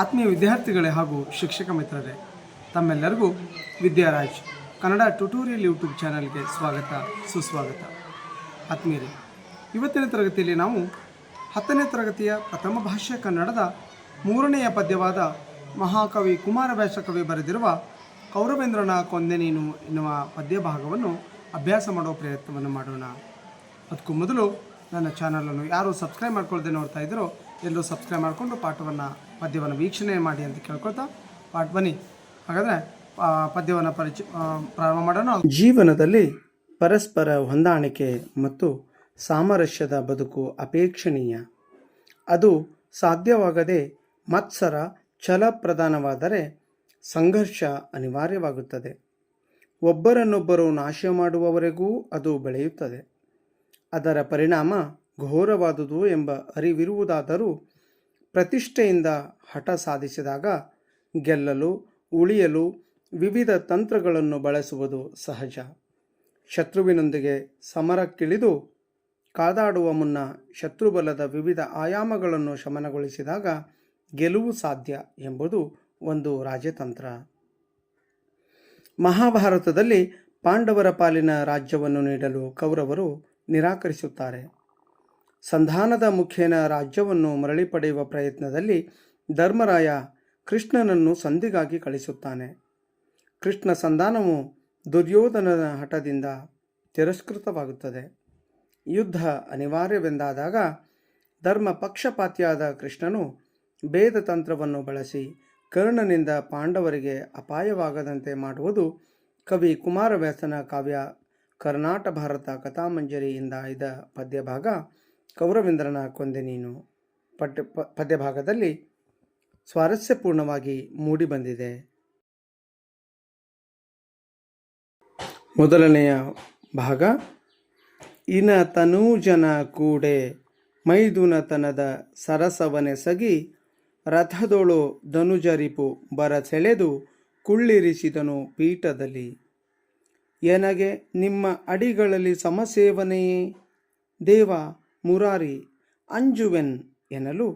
ಆತ್ಮೀಯ ವಿದ್ಯಾರ್ಥಿಗಳೇ ಹಾಗೂ ಶಿಕ್ಷಕ ಮಿತ್ರರೇ, ತಮ್ಮೆಲ್ಲರಿಗೂ ವಿದ್ಯಾರಾಜ್ ಕನ್ನಡ ಟ್ಯುಟೋರಿಯಲ್ ಯೂಟ್ಯೂಬ್ ಚಾನಲ್ಗೆ ಸ್ವಾಗತ, ಸುಸ್ವಾಗತ. ಆತ್ಮೀಯರೇ, ಇವತ್ತಿನ ತರಗತಿಯಲ್ಲಿ ನಾವು ಹತ್ತನೇ ತರಗತಿಯ ಪ್ರಥಮ ಭಾಷೆ ಕನ್ನಡದ ಮೂರನೆಯ ಪದ್ಯವಾದ ಮಹಾಕವಿ ಕುಮಾರವ್ಯಾಸ ಕವಿ ಬರೆದಿರುವ ಕೌರವೇಂದ್ರನ ಕೊಂದೆ ನೀನು ಎನ್ನುವ ಪದ್ಯ ಭಾಗವನ್ನು ಅಭ್ಯಾಸ ಮಾಡುವ ಪ್ರಯತ್ನವನ್ನು ಮಾಡೋಣ. ಅದಕ್ಕೂ ಮೊದಲು ನನ್ನ ಚಾನಲನ್ನು ಯಾರು ಸಬ್ಸ್ಕ್ರೈಬ್ ಮಾಡ್ಕೊಳ್ದೆ ನೋಡ್ತಾ ಇದ್ದೀರೋ ಎಲ್ಲರೂ ಸಬ್ಸ್ಕ್ರೈಬ್ ಮಾಡಿಕೊಂಡು ಪಾಠವನ್ನು ಪದ್ಯವನ್ನು ವೀಕ್ಷಣೆ ಮಾಡಿ ಅಂತ ಕೇಳ್ಕೊಳ್ತಾ ಪಾಠ ಬನ್ನಿ. ಹಾಗಾದರೆ ಪದ್ಯವನ್ನು ಪರಿಚಯ ಪ್ರಾರಂಭ ಮಾಡೋಣ. ಜೀವನದಲ್ಲಿ ಪರಸ್ಪರ ಹೊಂದಾಣಿಕೆ ಮತ್ತು ಸಾಮರಸ್ಯದ ಬದುಕು ಅಪೇಕ್ಷಣೀಯ. ಅದು ಸಾಧ್ಯವಾಗದೆ ಮತ್ಸರ ಛಲಪ್ರಧಾನವಾದರೆ ಸಂಘರ್ಷ ಅನಿವಾರ್ಯವಾಗುತ್ತದೆ. ಒಬ್ಬರನ್ನೊಬ್ಬರು ನಾಶ ಮಾಡುವವರೆಗೂ ಅದು ಬೆಳೆಯುತ್ತದೆ. ಅದರ ಪರಿಣಾಮ ಘೋರವಾದುದು ಎಂಬ ಅರಿವಿರುವುದಾದರೂ ಪ್ರತಿಷ್ಠೆಯಿಂದ ಹಠ ಸಾಧಿಸಿದಾಗ ಗೆಲ್ಲಲು, ಉಳಿಯಲು ವಿವಿಧ ತಂತ್ರಗಳನ್ನು ಬಳಸುವುದು ಸಹಜ. ಶತ್ರುವಿನೊಂದಿಗೆ ಸಮರಕ್ಕಿಳಿದು ಕಾದಾಡುವ ಮುನ್ನ ಶತ್ರುಬಲದ ವಿವಿಧ ಆಯಾಮಗಳನ್ನು ಶಮನಗೊಳಿಸಿದಾಗ ಗೆಲುವು ಸಾಧ್ಯ ಎಂಬುದು ಒಂದು ರಾಜತಂತ್ರ. ಮಹಾಭಾರತದಲ್ಲಿ ಪಾಂಡವರ ಪಾಲಿನ ರಾಜ್ಯವನ್ನು ನೀಡಲು ಕೌರವರು ನಿರಾಕರಿಸುತ್ತಾರೆ. ಸಂಧಾನದ ಮುಖೇನ ರಾಜ್ಯವನ್ನು ಮರಳಿ ಪಡೆಯುವ ಪ್ರಯತ್ನದಲ್ಲಿ ಧರ್ಮರಾಯ ಕೃಷ್ಣನನ್ನು ಸಂಧಿಗಾಗಿ ಕಳಿಸುತ್ತಾನೆ. ಕೃಷ್ಣ ಸಂಧಾನವು ದುರ್ಯೋಧನನ ಹಠದಿಂದ ತಿರಸ್ಕೃತವಾಗುತ್ತದೆ. ಯುದ್ಧ ಅನಿವಾರ್ಯವೆಂದಾದಾಗ ಧರ್ಮ ಪಕ್ಷಪಾತಿಯಾದ ಕೃಷ್ಣನು ಭೇದ ತಂತ್ರವನ್ನು ಬಳಸಿ ಕರ್ಣನಿಂದ ಪಾಂಡವರಿಗೆ ಅಪಾಯವಾಗದಂತೆ ಮಾಡುವುದು ಕವಿ ಕುಮಾರವ್ಯಾಸನ ಕಾವ್ಯ ಕರ್ನಾಟ ಭಾರತ ಕಥಾಮಂಜರಿಯಿಂದ ಆಯ್ದ ಪದ್ಯಭಾಗ. ಕೌರವೇಂದ್ರನ ಕೊಂದೆ ನೀನು. ಪಠ್ಯ ಪದ್ಯಭಾಗದಲ್ಲಿ ಸ್ವಾರಸ್ಯಪೂರ್ಣವಾಗಿ ಮೂಡಿಬಂದಿದೆ. ಮೊದಲನೆಯ ಭಾಗ, ಇನ ತನೂಜನ ಕೂಡೆ ಮೈದುನತನದ ಸರಸವನೆಸಗಿ ರಥದೊಳು ಧನುಜರಿಪು ಬರ ಸೆಳೆದು ಕುಳ್ಳಿರಿಸಿದನು ಪೀಠದಲ್ಲಿ. ಎನಗೆ ನಿಮ್ಮ ಅಡಿಗಳಲ್ಲಿ ಸಮಸೇವನೆಯೇ? ದೇವ ಮುರಾರಿ ಅಂಜುವೆನ್ ಎನ್ನಲು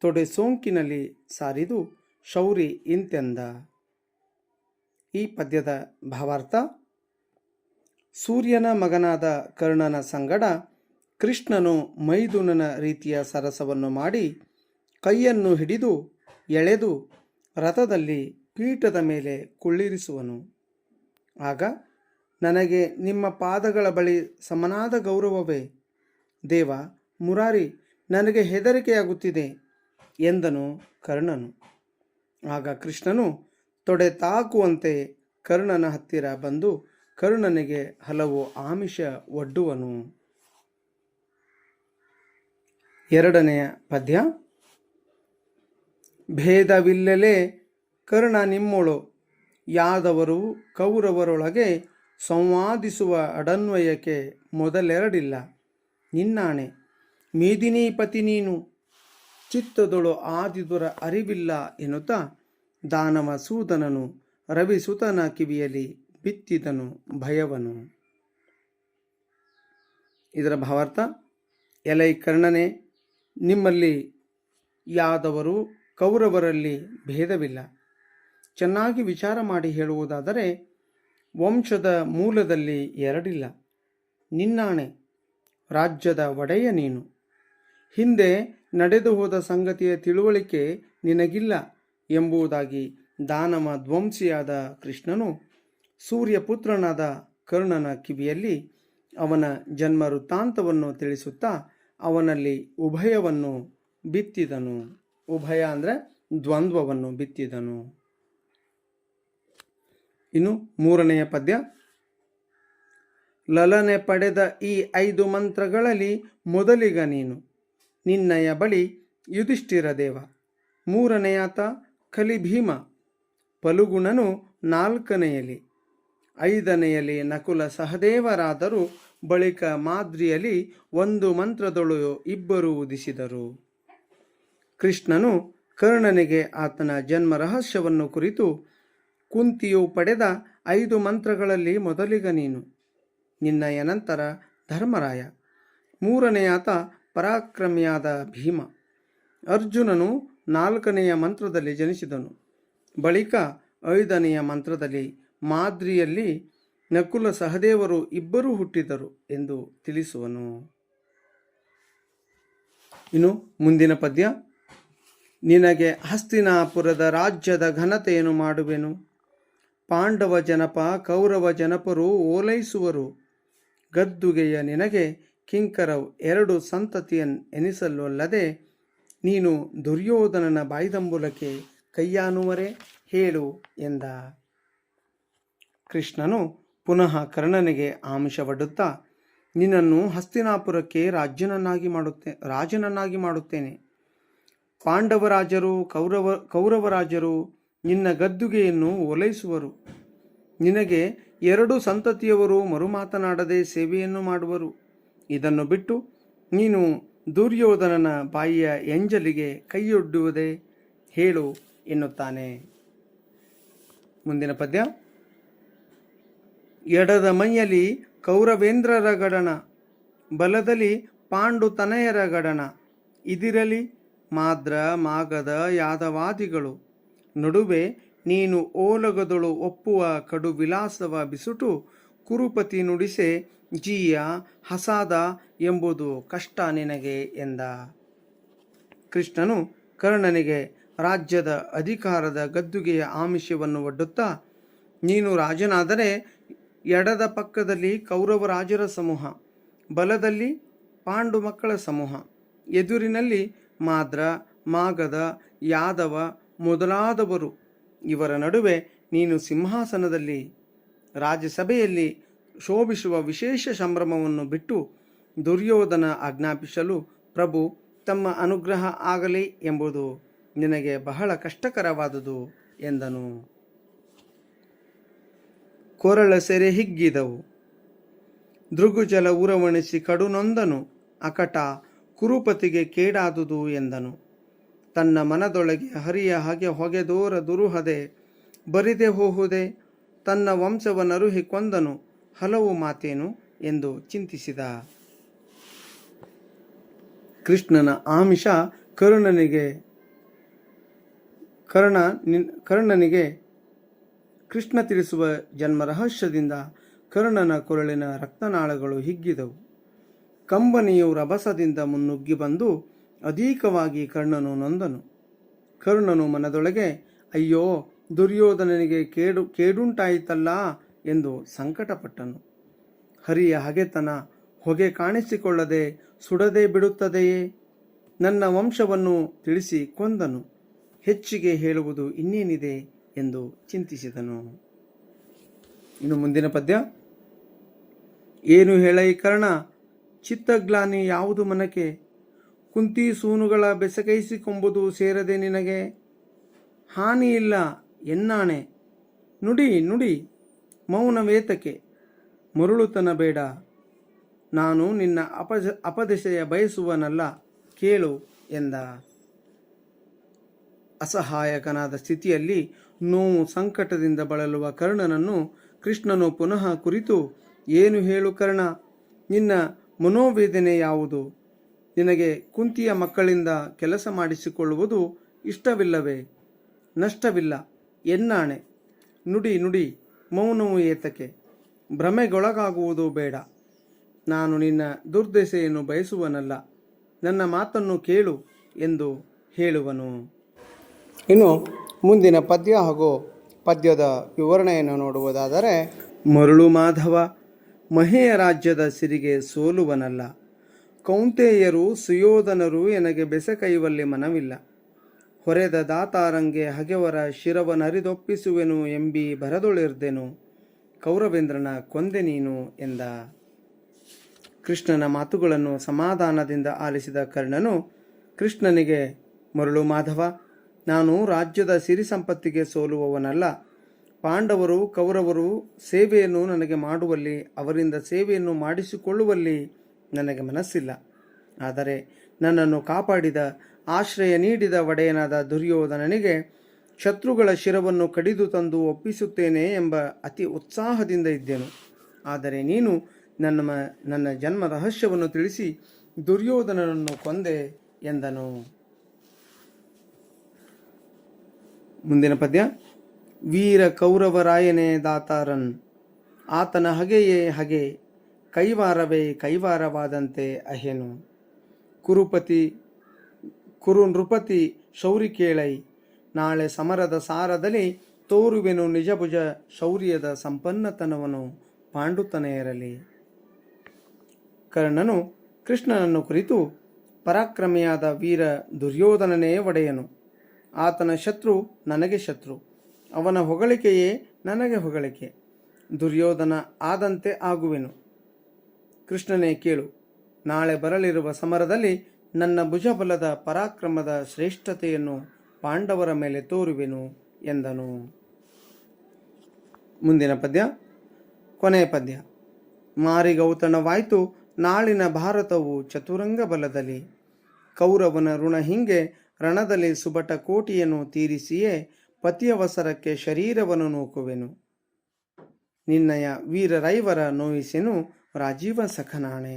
ತೊಡೆ ಸೋಂಕಿನಲ್ಲಿ ಸಾರಿದು ಶೌರಿ ಇಂತೆಂದ. ಈ ಪದ್ಯದ ಭಾವಾರ್ಥ, ಸೂರ್ಯನ ಮಗನಾದ ಕರ್ಣನ ಸಂಗಡ ಕೃಷ್ಣನು ಮೈದುನನ ರೀತಿಯ ಸರಸವನ್ನು ಮಾಡಿ ಕೈಯನ್ನು ಹಿಡಿದು ಎಳೆದು ರಥದಲ್ಲಿ ಪೀಠದ ಮೇಲೆ ಕುಳ್ಳಿರಿಸುವನು. ಆಗ, ನನಗೆ ನಿಮ್ಮ ಪಾದಗಳ ಬಳಿ ಸಮನಾದ ಗೌರವವೇ? ದೇವ, ಮುರಾರಿ, ನನಗೆ ಹೆದರಿಕೆಯಾಗುತ್ತಿದೆ ಎಂದನು ಕರ್ಣನು. ಆಗ ಕೃಷ್ಣನು, ತೊಡೆ ತಾಕುವಂತೆ ಕರ್ಣನ ಹತ್ತಿರ ಬಂದು ಕರ್ಣನಿಗೆ ಹಲವು ಆಮಿಷ ಒಡ್ಡುವನು. ಎರಡನೆಯ ಪದ್ಯ, ಭೇದವಿಲ್ಲಲೇ ಕರ್ಣ ನಿಮ್ಮೊಳು. ಯಾದವರು ಕೌರವರೊಳಗೆ ಸಂವಾದಿಸುವ ಅಡನ್ವಯಕ್ಕೆ ಮೊದಲೆರಡಿಲ್ಲ. ನಿನ್ನಾಣೆ. ಮೇದಿನೀಪತಿ ನೀನು. ಚಿತ್ತದೊಳು ಆದಿದುರ ಅರಿವಿಲ್ಲ ಎನ್ನುತ್ತ ದಾನವ ಸೂದನನು ರವಿಸುತನ ಕಿವಿಯಲ್ಲಿ ಬಿತ್ತಿದನು ಭಯವನು. ಇದರ ಭಾವಾರ್ಥ, ಎಲೈ ಕರ್ಣನೆ, ನಿಮ್ಮಲ್ಲಿ ಯಾದವರು ಕೌರವರಲ್ಲಿ ಭೇದವಿಲ್ಲ. ಚೆನ್ನಾಗಿ ವಿಚಾರ ಮಾಡಿ ಹೇಳುವುದಾದರೆ, ವಂಶದ ಮೂಲದಲ್ಲಿ ಎರಡಿಲ್ಲ. ನಿನ್ನಾಣೆ. ರಾಜ್ಯದ ಒಡೆಯ ನೀನು. ಹಿಂದೆ ನಡೆದು ಹೋದ ಸಂಗತಿಯ ತಿಳುವಳಿಕೆ ನಿನಗಿಲ್ಲ ಎಂಬುದಾಗಿ ದಾನವ ಧ್ವಂಸಿಯಾದ ಕೃಷ್ಣನು ಸೂರ್ಯಪುತ್ರನಾದ ಕರ್ಣನ ಕಿವಿಯಲ್ಲಿ ಅವನ ಜನ್ಮ ವೃತ್ತಾಂತವನ್ನು ತಿಳಿಸುತ್ತಾ ಅವನಲ್ಲಿ ಉಭಯವನ್ನು ಬಿತ್ತಿದನು. ಉಭಯ ಅಂದರೆ ದ್ವಂದ್ವವನ್ನು ಬಿತ್ತಿದನು. ಇನ್ನು ಮೂರನೆಯ ಪದ್ಯ ಲಲನೆ ಪಡೆದ ಈ ಐದು ಮಂತ್ರಗಳಲ್ಲಿ ಮೊದಲಿಗ ನೀನು. ನಿನ್ನಯ ಬಳಿ ಯುಧಿಷ್ಠಿರ ದೇವ. ಮೂರನೆಯಾತ ಕಲಿಭೀಮ ಪಲುಗುಣನು ನಾಲ್ಕನೆಯಲಿ. ಐದನೆಯಲ್ಲಿ ನಕುಲ ಸಹದೇವರಾದರೂ. ಬಳಿಕ ಮಾದ್ರಿಯಲ್ಲಿ ಒಂದು ಮಂತ್ರದೊಳು ಇಬ್ಬರು ಉದಿಸಿದರು. ಕೃಷ್ಣನು ಕರ್ಣನಿಗೆ ಆತನ ಜನ್ಮ ರಹಸ್ಯವನ್ನು ಕುರಿತು ಕುಂತಿಯು ಪಡೆದ ಐದು ಮಂತ್ರಗಳಲ್ಲಿ ಮೊದಲಿಗ ನೀನು. ನಿನ್ನಯ ನಂತರ ಧರ್ಮರಾಯ. ಮೂರನೆಯಾತ ಪರಾಕ್ರಮಿಯಾದ ಭೀಮ. ಅರ್ಜುನನು ನಾಲ್ಕನೆಯ ಮಂತ್ರದಲ್ಲಿ ಜನಿಸಿದನು. ಬಳಿಕ ಐದನೆಯ ಮಂತ್ರದಲ್ಲಿ ಮಾದ್ರಿಯಲ್ಲಿ ನಕುಲ ಸಹದೇವರು ಇಬ್ಬರೂ ಹುಟ್ಟಿದರು ಎಂದು ತಿಳಿಸುವನು. ಇನ್ನು ಮುಂದಿನ ಪದ್ಯ. ನಿನಗೆ ಹಸ್ತಿನಾಪುರದ ರಾಜ್ಯದ ಘನತೆಯನ್ನು ಮಾಡುವೆನು. ಪಾಂಡವ ಜನಪ, ಕೌರವ ಜನಪರು ಓಲೈಸುವರು. ಗದ್ದುಗೆಯ ನಿನಗೆ ಕಿಂಕರವ್ ಎರಡು ಸಂತತಿಯನ್ ಎನಿಸಲ್ಲದೆ ನೀನು ದುರ್ಯೋಧನನ ಬಾಯ್ದಂಬುಲಕ್ಕೆ ಕೈಯಾನುವರೆ ಹೇಳು ಎಂದ. ಕೃಷ್ಣನು ಪುನಃ ಕರ್ಣನಿಗೆ ಆಮಿಷವಡುತ್ತಾ, ನಿನ್ನನ್ನು ಹಸ್ತಿನಾಪುರಕ್ಕೆ ರಾಜ್ಯನನ್ನಾಗಿ ಮಾಡುತ್ತೆ, ರಾಜನನ್ನಾಗಿ ಮಾಡುತ್ತೇನೆ. ಪಾಂಡವರಾಜರು, ಕೌರವ, ಕೌರವರಾಜರು ನಿನ್ನ ಗದ್ದುಗೆಯನ್ನು ಓಲೈಸುವರು ನಿನಗೆ ಎರಡು ಸಂತತಿಯವರು ಮರುಮಾತನಾಡದೆ ಸೇವೆಯನ್ನು ಮಾಡುವರು. ಇದನ್ನು ಬಿಟ್ಟು ನೀನು ದುರ್ಯೋಧನನ ಬಾಯಿಯ ಎಂಜಲಿಗೆ ಕೈಯೊಡ್ಡುವುದೇ ಹೇಳು ಎನ್ನುತ್ತಾನೆ. ಮುಂದಿನ ಪದ್ಯ. ಎಡದ ಮೈಯಲ್ಲಿ ಕೌರವೇಂದ್ರರ ಗಡಣ ಬಲದಲ್ಲಿ ಪಾಂಡು ತನಯರ ಗಡಣ ಇದಿರಲಿ ಮಾದ್ರ ಮಾಗದ ಯಾದವಾದಿಗಳು. ನಡುವೆ ನೀನು ಓಲಗದಳು ಒಪ್ಪುವ ಕಡು ವಿಲಾಸವ ಬಿಸುಟು, ಕುರುಪತಿ ನುಡಿಸೆ, ಜೀಯ ಹಸಾದ ಎಂಬುದು ಕಷ್ಟ ನಿನಗೆ ಎಂದ. ಕೃಷ್ಣನು ಕರ್ಣನಿಗೆ ರಾಜ್ಯದ ಅಧಿಕಾರದ ಗದ್ದುಗೆಯ ಆಮಿಷವನ್ನು ಒಡ್ಡುತ್ತಾ, ನೀನು ರಾಜನಾದರೆ ಎಡದ ಪಕ್ಕದಲ್ಲಿ ಕೌರವ ರಾಜರ ಸಮೂಹ, ಬಲದಲ್ಲಿ ಪಾಂಡು ಮಕ್ಕಳ ಸಮೂಹ, ಎದುರಿನಲ್ಲಿ ಮಾದ್ರ, ಮಾಗದ, ಯಾದವ ಮೊದಲಾದವರು ಇವರ ನಡುವೆ ನೀನು ಸಿಂಹಾಸನದಲ್ಲಿ, ರಾಜ್ಯಸಭೆಯಲ್ಲಿ ಶೋಭಿಸುವ ವಿಶೇಷ ಸಂಭ್ರಮವನ್ನು ಬಿಟ್ಟು ದುರ್ಯೋಧನ ಆಜ್ಞಾಪಿಸಲು ಪ್ರಭು ತಮ್ಮ ಅನುಗ್ರಹ ಆಗಲಿ ಎಂಬುದು ನಿನಗೆ ಬಹಳ ಕಷ್ಟಕರವಾದುದು ಎಂದನು. ಕೊರಳ ಸೆರೆ ಹಿಗ್ಗಿದವು. ದೃಗುಜಲ ಉರವಣಿಸಿ ಕಡುನೊಂದನು. ಅಕಟ ಕುರುಪತಿಗೆ ಕೇಡಾದುದು ಎಂದನು. ತನ್ನ ಮನದೊಳಗೆ ಹರಿಯ ಹಾಗೆ ಹೊಗೆದೋರ ದುರುಹದೆ, ಬರಿದೆ ಹೋಹುದೆ, ತನ್ನ ವಂಶವನ್ನರುಹಿ ಕೊಂದನು, ಹಲವು ಮಾತೇನು ಎಂದು ಚಿಂತಿಸಿದ. ಕೃಷ್ಣನ ಆಮಿಷ ಕರುಣನಿಗೆ, ಕರ್ಣ ಕರ್ಣನಿಗೆ ಕೃಷ್ಣ ತಿಳಿಸುವ ಜನ್ಮ ರಹಸ್ಯದಿಂದ ಕರ್ಣನ ಕೊರಳಿನ ರಕ್ತನಾಳಗಳು ಹಿಗ್ಗಿದವು. ಕಂಬನಿಯು ರಭಸದಿಂದ ಮುನ್ನುಗ್ಗಿ ಬಂದು ಅಧಿಕವಾಗಿ ಕರ್ಣನು ನೊಂದನು. ಕರ್ಣನು ಮನದೊಳಗೆ, ಅಯ್ಯೋ, ದುರ್ಯೋಧನನಿಗೆ ಕೇಡು, ಕೇಡುಂಟಾಯಿತಲ್ಲ ಎಂದು ಸಂಕಟಪಟ್ಟನು. ಹರಿಯ ಹಗೆತನ, ಹೊಗೆ ಕಾಣಿಸಿಕೊಳ್ಳದೆ ಸುಡದೆ ಬಿಡುತ್ತದೆಯೇ? ನನ್ನ ವಂಶವನ್ನು ತಿಳಿಸಿ ಕೊಂದನು. ಹೆಚ್ಚಿಗೆ ಹೇಳುವುದು ಇನ್ನೇನಿದೆ ಎಂದು ಚಿಂತಿಸಿದನು. ಇನ್ನು ಮುಂದಿನ ಪದ್ಯ. ಏನು ಹೇಳೈ ಕರ್ಣ, ಚಿತ್ತಗ್ಲಾನಿ ಯಾವುದು ಮನಕ್ಕೆ? ಕುಂತಿ ಸೂನುಗಳ ಬೆಸಗೈಸಿಕೊಂಬುದು ಸೇರದೆ ನಿನಗೆ ಹಾನಿ ಇಲ್ಲ ಎನ್ನಾಣೆ. ನುಡಿ ನುಡಿ ಮೌನವೇತಕೆ ಮರುಳುತನ ಬೇಡ. ನಾನು ನಿನ್ನ ಅಪಜ, ಅಪದಶೆಯ ಬಯಸುವನಲ್ಲ ಕೇಳು ಎಂದ. ಅಸಹಾಯಕನಾದ ಸ್ಥಿತಿಯಲ್ಲಿ ನೋವು ಸಂಕಟದಿಂದ ಬಳಲುವ ಕರ್ಣನನ್ನು ಕೃಷ್ಣನು ಪುನಃ ಕುರಿತು, ಏನು ಹೇಳು ಕರ್ಣ? ನಿನ್ನ ಮನೋವೇದನೆ ಯಾವುದು? ನಿನಗೆ ಕುಂತಿಯ ಮಕ್ಕಳಿಂದ ಕೆಲಸ ಮಾಡಿಸಿಕೊಳ್ಳುವುದು ಇಷ್ಟವಿಲ್ಲವೇ? ನಷ್ಟವಿಲ್ಲ, ಎನ್ನಾಣೆ. ನುಡಿ ನುಡಿ, ಮೌನವು ಏತಕೆ ಭ್ರಮೆಗೊಳಗಾಗುವುದು ಬೇಡ. ನಾನು ನಿನ್ನ ದುರ್ದೆಸೆಯನ್ನು ಬಯಸುವನಲ್ಲ, ನನ್ನ ಮಾತನ್ನು ಕೇಳು ಎಂದು ಹೇಳುವನು. ಇನ್ನು ಮುಂದಿನ ಪದ್ಯ ಹಾಗೂ ಪದ್ಯದ ವಿವರಣೆಯನ್ನು ನೋಡುವುದಾದರೆ, ಮರುಳು ಮಾಧವ, ಮಹೆಯ ರಾಜ್ಯದ ಸಿರಿಗೆ ಸೋಲುವನಲ್ಲ. ಕೌಂತೆಯರು, ಸುಯೋಧನರು ಎನಗೆ ಬೆಸೆಕೈವಲ್ಲಿ ಮನವಿಲ್ಲ. ಹೊರೆದ ದಾತಾರಂಗೆ ಹಗೆವರ ಶಿರವನರಿದೊಪ್ಪಿಸುವೆನು ಎಂಬಿ ಬರದೊಳಿರ್ದೆನು ಕೌರವೇಂದ್ರನ ಕೊಂದೆ ನೀನು ಎಂದ. ಕೃಷ್ಣನ ಮಾತುಗಳನ್ನು ಸಮಾಧಾನದಿಂದ ಆಲಿಸಿದ ಕರ್ಣನು, ಕೃಷ್ಣನಿಗೆ ಮರುಳು ಮಾಧವ, ನಾನು ರಾಜ್ಯದ ಸಿರಿ ಸಂಪತ್ತಿಗೆ ಸೋಲುವವನಲ್ಲ. ಪಾಂಡವರು, ಕೌರವರು ಸೇವೆಯನ್ನು ನನಗೆ ಮಾಡುವಲ್ಲಿ, ಅವರಿಂದ ಸೇವೆಯನ್ನು ಮಾಡಿಸಿಕೊಳ್ಳುವಲ್ಲಿ ನನಗೆ ಮನಸ್ಸಿಲ್ಲ. ಆದರೆ ನನ್ನನ್ನು ಕಾಪಾಡಿದ, ಆಶ್ರಯ ನೀಡಿದ ಒಡೆಯನಾದ ದುರ್ಯೋಧನನಿಗೆ ಶತ್ರುಗಳ ಶಿರವನ್ನು ಕಡಿದು ತಂದು ಒಪ್ಪಿಸುತ್ತೇನೆ ಎಂಬ ಅತಿ ಉತ್ಸಾಹದಿಂದ ಇದ್ದೆನು. ಆದರೆ ನೀನು ನನ್ನ ನನ್ನ ಜನ್ಮ ರಹಸ್ಯವನ್ನು ತಿಳಿಸಿ ದುರ್ಯೋಧನನನ್ನು ಕೊಂದೆ ಎಂದನು. ಮುಂದಿನ ಪದ್ಯ, ವೀರ ಕೌರವರಾಯನೇ ದಾತಾರನ್. ಆತನ ಹಗೆಯೇ ಹಗೆ ಕೈವಾರವೇ, ಕೈವಾರವಾದಂತೆ ಅಹೆನು. ಕುರುಪತಿ, ಕುರು ನೃಪತಿ ಶೌರಿ ಕೇಳೈ. ನಾಳೆ ಸಮರದ ಸಾರದಲ್ಲಿ ತೋರುವೆನು ನಿಜಭುಜ ಶೌರ್ಯದ ಸಂಪನ್ನತನವನು ಪಾಂಡುತನೆಯರಲಿ ಕರ್ಣನು ಕೃಷ್ಣನನ್ನು ಕುರಿತು ಪರಾಕ್ರಮಿಯಾದ ವೀರ ದುರ್ಯೋಧನನೇ ಒಡೆಯನು. ಆತನ ಶತ್ರು ನನಗೆ ಶತ್ರು. ಅವನ ಹೊಗಳಿಕೆಯೇ ನನಗೆ ಹೊಗಳಿಕೆ. ದುರ್ಯೋಧನ ಆದಂತೆ ಆಗುವೆನು. ಕೃಷ್ಣನೇ ಕೇಳು. ನಾಳೆ ಬರಲಿರುವ ಸಮರದಲ್ಲಿ ನನ್ನ ಭುಜಬಲದ ಪರಾಕ್ರಮದ ಶ್ರೇಷ್ಠತೆಯನ್ನು ಪಾಂಡವರ ಮೇಲೆ ತೋರುವೆನು ಎಂದನು. ಮುಂದಿನ ಪದ್ಯ ಕೊನೆಯ ಪದ್ಯ. ಮಾರಿಗೌತಣವಾಯ್ತು ನಾಳಿನ ಭಾರತವು ಚತುರಂಗ ಬಲದಲ್ಲಿ. ಕೌರವನ ಋಣ ಹಿಂಗೆ ರಣದಲ್ಲಿ ಸುಬಟ ಕೋಟಿಯನ್ನು ತೀರಿಸಿಯೇ ಪತಿಯವಸರಕ್ಕೆ ಶರೀರವನ್ನು ನೂಕುವೆನು. ನಿನ್ನಯ ವೀರರೈವರ ನೋಯಿಸೆನು ರಾಜೀವ ಸಖನಾಣೆ.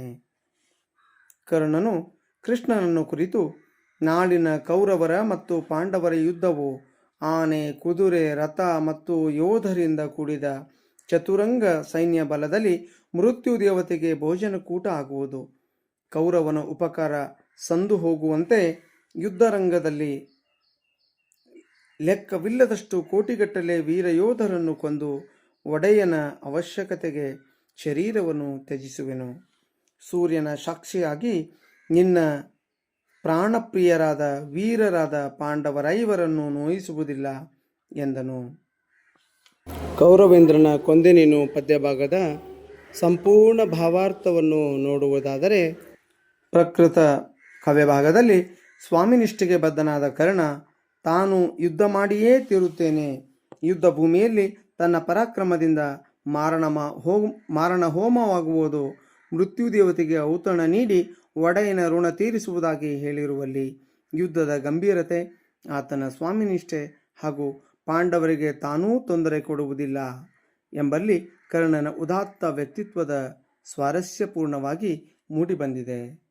ಕರ್ಣನು ಕೃಷ್ಣನನ್ನು ಕುರಿತು ನಾಡಿನ ಕೌರವರ ಮತ್ತು ಪಾಂಡವರ ಯುದ್ಧವು ಆನೆ, ಕುದುರೆ, ರಥ ಮತ್ತು ಯೋಧರಿಂದ ಕೂಡಿದ ಚತುರಂಗ ಸೈನ್ಯ ಬಲದಲ್ಲಿ ಮೃತ್ಯು ದೇವತೆಗೆ ಭೋಜನಕೂಟ ಆಗುವುದು. ಕೌರವನ ಉಪಕಾರ ಸಂದು ಹೋಗುವಂತೆ ಯುದ್ಧರಂಗದಲ್ಲಿ ಲೆಕ್ಕವಿಲ್ಲದಷ್ಟು ಕೋಟಿಗಟ್ಟಲೆ ವೀರಯೋಧರನ್ನು ಕೊಂದು ಒಡೆಯನ ಅವಶ್ಯಕತೆಗೆ ಶರೀರವನ್ನು ತ್ಯಜಿಸುವೆನು. ಸೂರ್ಯನ ಸಾಕ್ಷಿಯಾಗಿ ನಿನ್ನ ಪ್ರಾಣಪ್ರಿಯರಾದ ವೀರರಾದ ಪಾಂಡವರೈವರನ್ನು ನೋಯಿಸುವುದಿಲ್ಲ ಎಂದನು. ಕೌರವೇಂದ್ರನ ಕೊಂದೆ ನೀನು ಪದ್ಯಭಾಗದ ಸಂಪೂರ್ಣ ಭಾವಾರ್ಥವನ್ನು ನೋಡುವುದಾದರೆ ಪ್ರಕೃತ ಕವ್ಯಭಾಗದಲ್ಲಿ ಸ್ವಾಮಿನಿಷ್ಠೆಗೆ ಬದ್ಧನಾದ ಕರ್ಣ, ತಾನು ಯುದ್ಧ ಮಾಡಿಯೇ ತೀರುತ್ತೇನೆ. ಯುದ್ಧ ಭೂಮಿಯಲ್ಲಿ ತನ್ನ ಪರಾಕ್ರಮದಿಂದ ಮಾರಣ ಮಾ ಹೋ ಮಾರಣ ಹೋಮವಾಗುವುದು ಮೃತ್ಯುದೇವತೆಗೆ ಔತಣ ನೀಡಿ ಒಡೆಯನ ಋಣ ತೀರಿಸುವುದಾಗಿ ಹೇಳಿರುವಲ್ಲಿ ಯುದ್ಧದ ಗಂಭೀರತೆ, ಆತನ ಸ್ವಾಮಿನಿಷ್ಠೆ ಹಾಗೂ ಪಾಂಡವರಿಗೆ ತಾನೂ ತೊಂದರೆ ಕೊಡುವುದಿಲ್ಲ ಎಂಬಲ್ಲಿ ಕರ್ಣನ ಉದಾತ್ತ ವ್ಯಕ್ತಿತ್ವದ ಸ್ವಾರಸ್ಯಪೂರ್ಣವಾಗಿ ಮೂಡಿಬಂದಿದೆ.